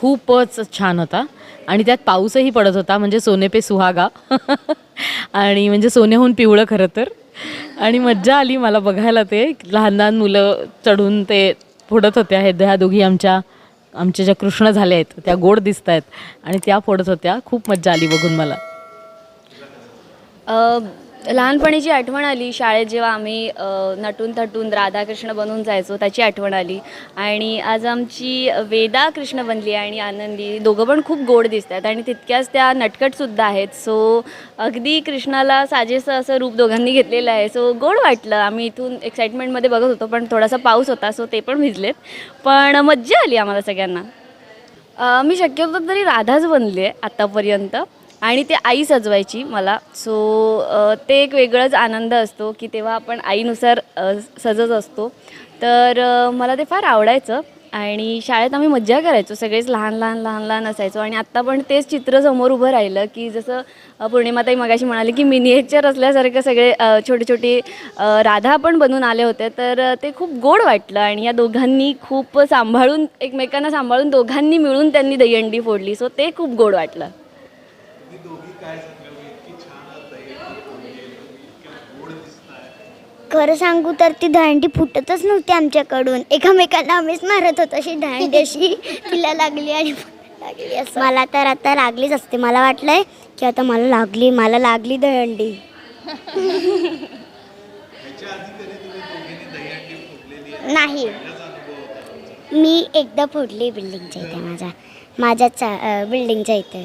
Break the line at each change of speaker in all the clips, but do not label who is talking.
खूपच छान होता. आणि त्यात पाऊसही पडत होता म्हणजे सोने पे सुहागा. आणि म्हणजे सोन्याहून पिवळं खरं तर. आणि मज्जा आली मला बघायला ते. लहान लहान मुलं चढून ते फोडत होत्या. हे ह्या दोघी आमच्या आमच्या ज्या कृष्ण झाल्या आहेत त्या गोड दिसत आहेत. आणि त्या फोडत होत्या. खूप मज्जा आली बघून मला.
लहानपणीची आठवण आली शाळेत जेव्हा आम्ही नटून थटून राधाकृष्ण बनून जायचो त्याची आठवण आली. आणि आज आमची वेदा कृष्ण बनली आणि आनंदी दोघं पण खूप गोड दिसत आहेत आणि तितक्याच त्या नटकटसुद्धा आहेत. सो अगदी कृष्णाला साजेसं असं रूप दोघांनी घेतलेलं आहे. सो गोड वाटलं. आम्ही इथून एक्साइटमेंटमध्ये बघत होतो पण थोडासा पाऊस होता सो ते पण भिजलेत. पण मज्जा आली आम्हाला सगळ्यांना. मी शक्यतो तरी राधाच बनली आहे आत्तापर्यंत आणि ते आई सजवायची मला. सो ते एक वेगळंच आनंद असतो की तेव्हा आपण आईनुसार सजत असतो. तर मला ते फार आवडायचं आणि शाळेत आम्ही मज्जा करायचो. सगळेच लहान लहान लहान लहान असायचो आणि आत्ता पण तेच चित्र समोर उभं राहिलं की जसं पौर्णिमाताई मगाशी म्हणाली की मिनिएचर असल्यासारखं सगळे छोटे छोटे राधा पण बनून आले होते. तर ते खूप गोड वाटलं आणि या दोघांनी खूप सांभाळून एकमेकांना सांभाळून दोघांनी मिळून त्यांनी दहीहंडी फोडली. सो ते खूप गोड वाटलं.
खरं सांगू तर ती दहंडी फुटतच नव्हती आमच्याकडून. एकामेकांना आम्हीच मारत होतो अशी दहंडी अशी. तिला लागली आणि लागली असं. मला तर आता लागलीच असते. मला वाटलंय की आता मला लागली मला लागली दहंडी नाही. मी एकदा फोडली बिल्डिंगच्या इथे माझ्या माझ्याच बिल्डिंगच्या इथे.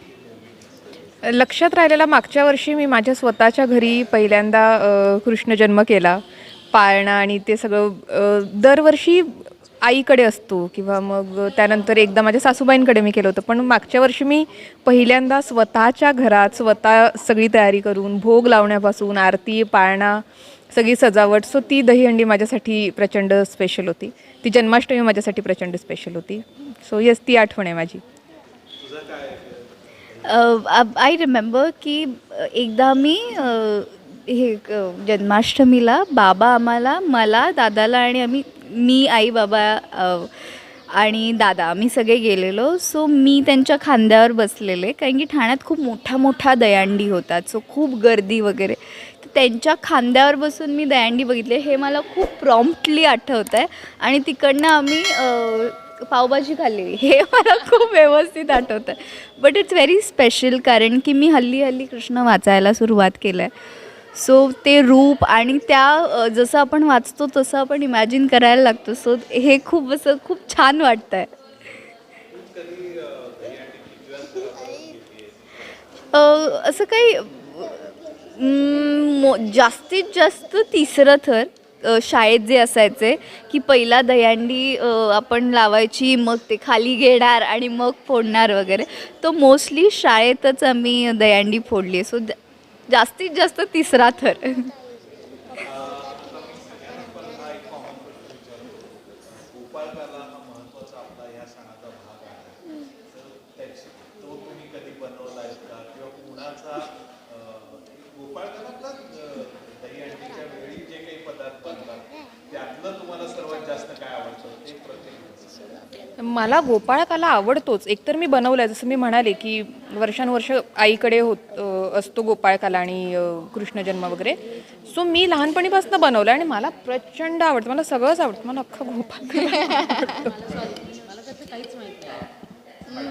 मागच्या वर्षी मी माझ्या स्वतःच्या घरी पहिल्यांदा कृष्ण जन्म केला. पाळणा आणि ते सगळं दरवर्षी आईकडे असतो किंवा मग त्यानंतर एकदा माझ्या सासूबाईंकडे मी केलं होतं. पण मागच्या वर्षी मी पहिल्यांदा स्वतःच्या घरात स्वतः सगळी तयारी करून भोग लावण्यापासून आरती पाळणा सगळी सजावट सो ती दहीहंडी माझ्यासाठी प्रचंड स्पेशल होती. ती जन्माष्टमी माझ्यासाठी प्रचंड स्पेशल होती. सो येस ती आठवण आहे माझी.
आय रिमेंबर की एकदा मी हे क- जन्माष्टमीला बाबा आम्हाला मला दादाला आणि आम्ही मी आई बाबा आणि दादा आम्ही सगळे गेलेलो. सो मी त्यांच्या खांद्यावर बसलेले कारण की ठाण्यात खूप मोठा मोठा दयांडी होतात सो खूप गर्दी वगैरे. तर त्यांच्या खांद्यावर बसून मी दयांडी बघितली. हे मला खूप प्रॉम्प्टली आठवतं आहे आणि तिकडनं आम्ही पावभाजी खाल्लेली. हे मला खूप व्यवस्थित आठवतं. बट इट्स व्हेरी स्पेशल कारण की मी हल्ली हल्ली कृष्ण वाचायला सुरुवात केलं आहे सो ते रूप आणि त्या जसं आपण वाचतो तसं आपण इमॅजिन करायला लागतो. सो हे खूप असं खूप छान वाटतं आहे असं काही मो जास्तीत जास्त तिसरं थर शाळेत जे असायचे की पहिला दहीहंडी आपण लावायची मग ते खाली घेणार आणि मग फोडणार वगैरे. तो मोस्टली शाळेतच आम्ही दहीहंडी फोडली. सो जास्तीत जास्त तिसरा थर.
मला गोपाळकाला आवडतोच. एकतर मी बनवलं आहे जसं मी म्हणाले की वर्षानुवर्ष आईकडे होत असतो गोपाळकाला आणि कृष्ण जन्म वगैरे. सो मी लहानपणीपासून बनवलं आणि मला प्रचंड आवडतं. मला सगळंच आवडतं. मला अख्खा गोपाळकाला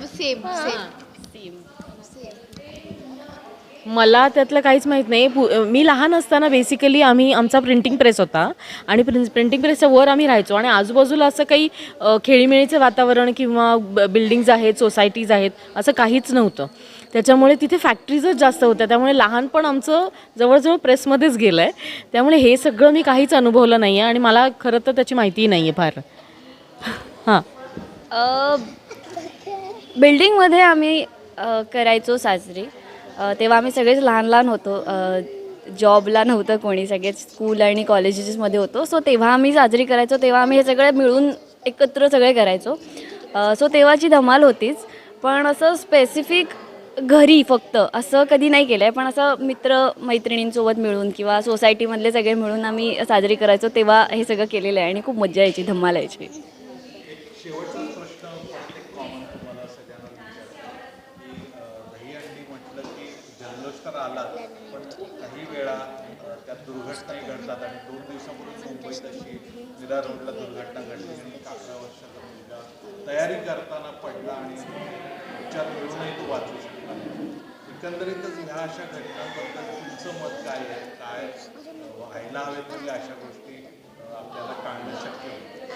सेम सेम
मला त्यातलं काहीच माहीत नाही. पु मी लहान असताना बेसिकली आम्ही आमचा प्रिंटिंग प्रेस होता आणि प्रिं प्रिंटिंग प्रेसच्या वर आम्ही राहायचो. आणि आजूबाजूला असं काही खेळीमेळीचं वातावरण किंवा ब बिल्डिंग्ज आहेत सोसायटीज आहेत असं काहीच नव्हतं. त्याच्यामुळे तिथे फॅक्टरीजच जास्त होत्या. त्यामुळे लहानपण आमचं जवळजवळ प्रेसमध्येच गेलं आहे त्यामुळे हे सगळं मी काहीच अनुभवलं नाही आहे आणि मला खरं तर त्याची माहितीही नाही आहे फार. हां.
बिल्डिंगमध्ये आम्ही करायचो साजरी. तेव्हा आम्ही सगळेच लहान लहान होतो. जॉबला नव्हतं कोणी सगळेच स्कूल आणि कॉलेजेसमध्ये होतो. सो तेव्हा आम्ही साजरी करायचो तेव्हा आम्ही हे सगळे मिळून एकत्र सगळे करायचो. सो तेव्हाची धमाल होतीच. पण असं स्पेसिफिक घरी फक्त असं कधी नाही केलं आहे पण असं मित्र मैत्रिणींसोबत मिळून किंवा सोसायटीमधले सगळे मिळून आम्ही साजरी करायचो तेव्हा हे सगळं केलेलं आहे आणि खूप मजा यायची धमाल यायची
दहीहंडी म्हटलं की तर आलाच पण काही वेळा अ, त्यात दुर्घटनाही घडतात आणि दोन दिवसापूर्वी मुंबईत अशी विरा रोडला दुर्घटना घडली. आणि एक अकरा वर्षाचा मुलगा तयारी करताना पडला आणि उपचार मिळूनही तो वाचू शकला एकंदरीतच ह्या अशा घटनांबद्दल तुमचं मत काय आहे? काय व्हायला हवे तरी अशा गोष्टी आपल्याला टाळणं शक्य होतं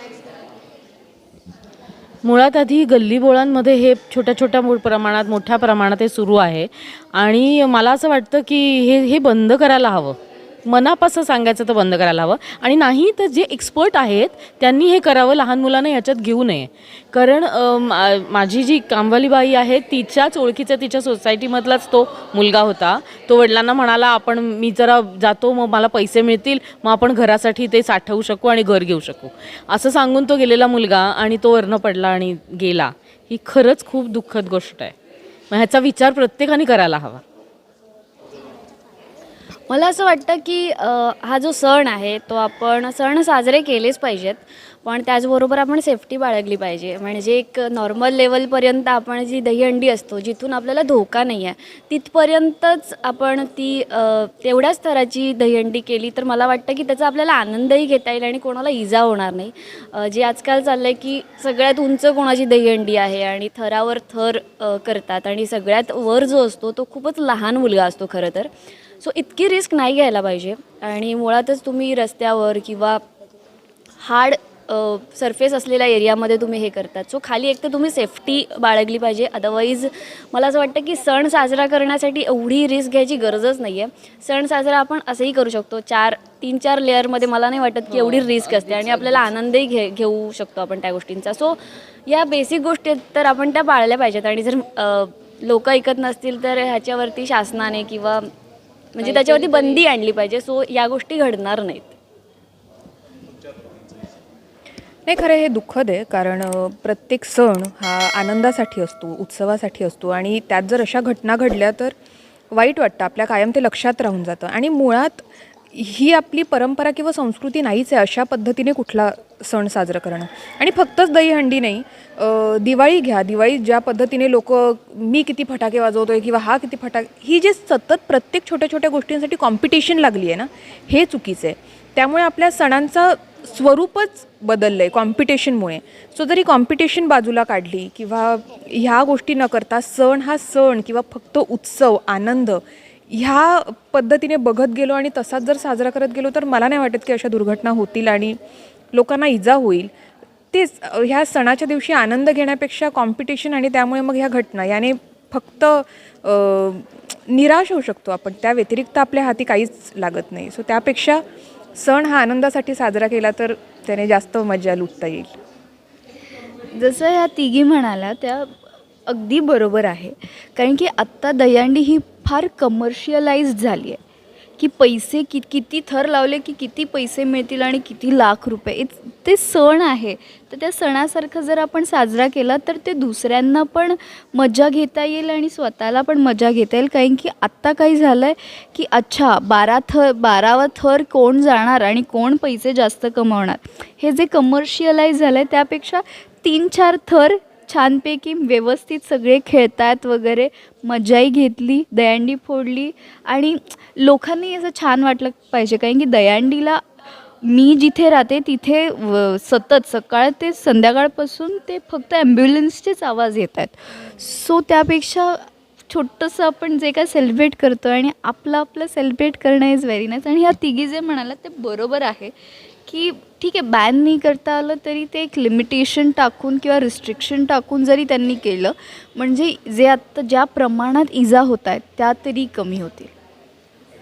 मुळात आधी गल्लीबोळांमध्ये हे छोट्या छोट्या प्रमाणात मोठ्या प्रमाणात हे सुरू आहे. आणि मला असं वाटतं की हे हे बंद करायला हवं. मनापासून सांगायचं तर बंद करायला हवं. आणि नाही तर जे एक्सपर्ट आहेत त्यांनी हे करावं लहान मुलांना याच्यात घेऊ नये. कारण मा- माझी जी कामवाली बाई आहे तिच्याच ओळखीचा तिच्या सोसायटीमधलाच तो मुलगा होता. तो वडिलांना म्हणाला आपण मी जरा जातो मग मला पैसे मिळतील मग आपण घरासाठी ते साठवू शकू आणि घर घेऊ शकू. असं सांगून तो गेलेला मुलगा आणि तो वरनं पडला आणि गेला. ही खरंच खूप दुःखद गोष्ट आहे. मग ह्याचा विचार प्रत्येकाने करायला हवा.
मला असं वाटतं की हा जो सण आहे तो आपण सण साजरे केलेच पाहिजेत. पण त्याचबरोबर आपण सेफ्टी बाळगली पाहिजे. म्हणजे एक नॉर्मल लेवलपर्यंत आपण जी दहीहंडी असतो जिथून आपल्याला धोका नाही आहे तिथपर्यंतच आपण ती अ, तेवढ्याच स्तराची दहीहंडी केली तर मला वाटतं की त्याचा आपल्याला आनंदही घेता येईल आणि कोणाला इजा होणार नाही. जे आजकाल चाललं आहे की सगळ्यात उंच कोणाची दहीहंडी आहे आणि थरावर थर करतात आणि सगळ्यात वर जो असतो तो खूपच लहान मुलगा असतो खरं तर. सो इतकी रिस्क नाही घ्यायला पाहिजे. आणि मुळातच तुम्ही रस्त्यावर किंवा हार्ड सरफेस असलेल्या एरियामध्ये तुम्ही हे करतात. सो खाली एक तर तुम्ही सेफ्टी बाळगली पाहिजे. अदरवाईज मला असं वाटतं की सण साजरा करण्यासाठी एवढी रिस्क घ्यायची गरजच नाही आहे सण साजरा आपण असंही करू शकतो. चार तीन चार लेअरमध्ये मला नाही वाटत की एवढी रिस्क असते आणि आपल्याला आनंदही घे घेऊ शकतो आपण त्या गोष्टींचा. सो या बेसिक गोष्टी आहेत तर आपण त्या पाळल्या पाहिजेत. आणि जर लोक ऐकत नसतील तर ह्याच्यावरती शासनाने किंवा म्हणजे त्याच्यावरती बंदी आणली पाहिजे सो या गोष्टी घडणार नाहीत.
नाही खरं हे दुःखद आहे कारण प्रत्येक सण हा आनंदासाठी असतो उत्सवासाठी असतो आणि त्यात जर अशा घटना घडल्या तर वाईट वाटतं आपल्या कायम ते लक्षात राहून जातं. आणि मुळात ही आपली परंपरा किंवा संस्कृती नाहीच आहे अशा पद्धतीने कुठला सण साजरा करणं. आणि फक्तच दहीहंडी नाही दिवाळी घ्या. दिवाळी ज्या पद्धतीने लोक मी किती फटाके वाजवतोय किंवा हा किती फटाके ही जे सतत प्रत्येक छोट्या छोट्या गोष्टींसाठी कॉम्पिटिशन लागली आहे ना हे चुकीचं आहे. त्यामुळे आपल्या सणांचा स्वरूपच बदललं आहे कॉम्पिटिशनमुळे सो जरी कॉम्पिटिशन बाजूला काढली किंवा ह्या गोष्टी न करता सण हा सण किंवा फक्त उत्सव आनंद ह्या पद्धतीने बघत गेलो आणि तसाच जर साजरा करत गेलो तर मला नाही वाटत की अशा दुर्घटना होतील आणि लोकांना इजा होईल. तेच ह्या सणाच्या दिवशी आनंद घेण्यापेक्षा कॉम्पिटिशन आणि त्यामुळे मग ह्या घटना याने फक्त निराश होऊ शकतो आपण. त्या व्यतिरिक्त आपल्या हाती काहीच लागत नाही. सो त्यापेक्षा सण हा आनंदासाठी साजरा केला तर त्याने जास्त मजा लुटता येईल.
जसं ह्या तिघी म्हणाल्या त्या अगदी बरोबर आहे. कारण की आत्ता दहीहंडी ही फार कमर्शियलाइज झाली आहे की पैसे कि किती थर लावले की किती पैसे मिळतील आणि किती लाख रुपये. इत- ते सण आहे. तर त्या सणासारखं जर आपण साजरा केला तर ते दुसऱ्यांना पण मजा घेता येईल आणि स्वतःला पण मजा घेता येईल. कारण की आत्ता काही झालं आहे की अच्छा बारा थर बारावा थर कोण जाणार आणि कोण पैसे जास्त कमवणार? हे जे कमर्शियलाइज झालं आहे त्यापेक्षा तीन चार थर छानपैकी व्यवस्थित सगळे खेळतात वगैरे मजाही घेतली दयांडी फोडली आणि लोकांनी असं छान वाटलं पाहिजे. कारण की दयांडीला मी जिथे राहते तिथे व- सतत सकाळ ते संध्याकाळपासून ते फक्त ॲम्ब्युलन्सचेच आवाज येत आहेत. सो त्यापेक्षा छोटंसं आपण जे काय सेलिब्रेट करतो आणि आपलं आपलं सेलिब्रेट करणं इज व्हेरी नाईस आणि ह्या तिघी जे म्हणाला ते बरोबर आहे. की ठीक आहे बॅन नाही करता आलं तरी ते एक लिमिटेशन टाकून किंवा रिस्ट्रिक्शन टाकून जरी त्यांनी केलं म्हणजे जे आत्ता ज्या प्रमाणात इजा होत आहेत त्या तरी कमी होतील.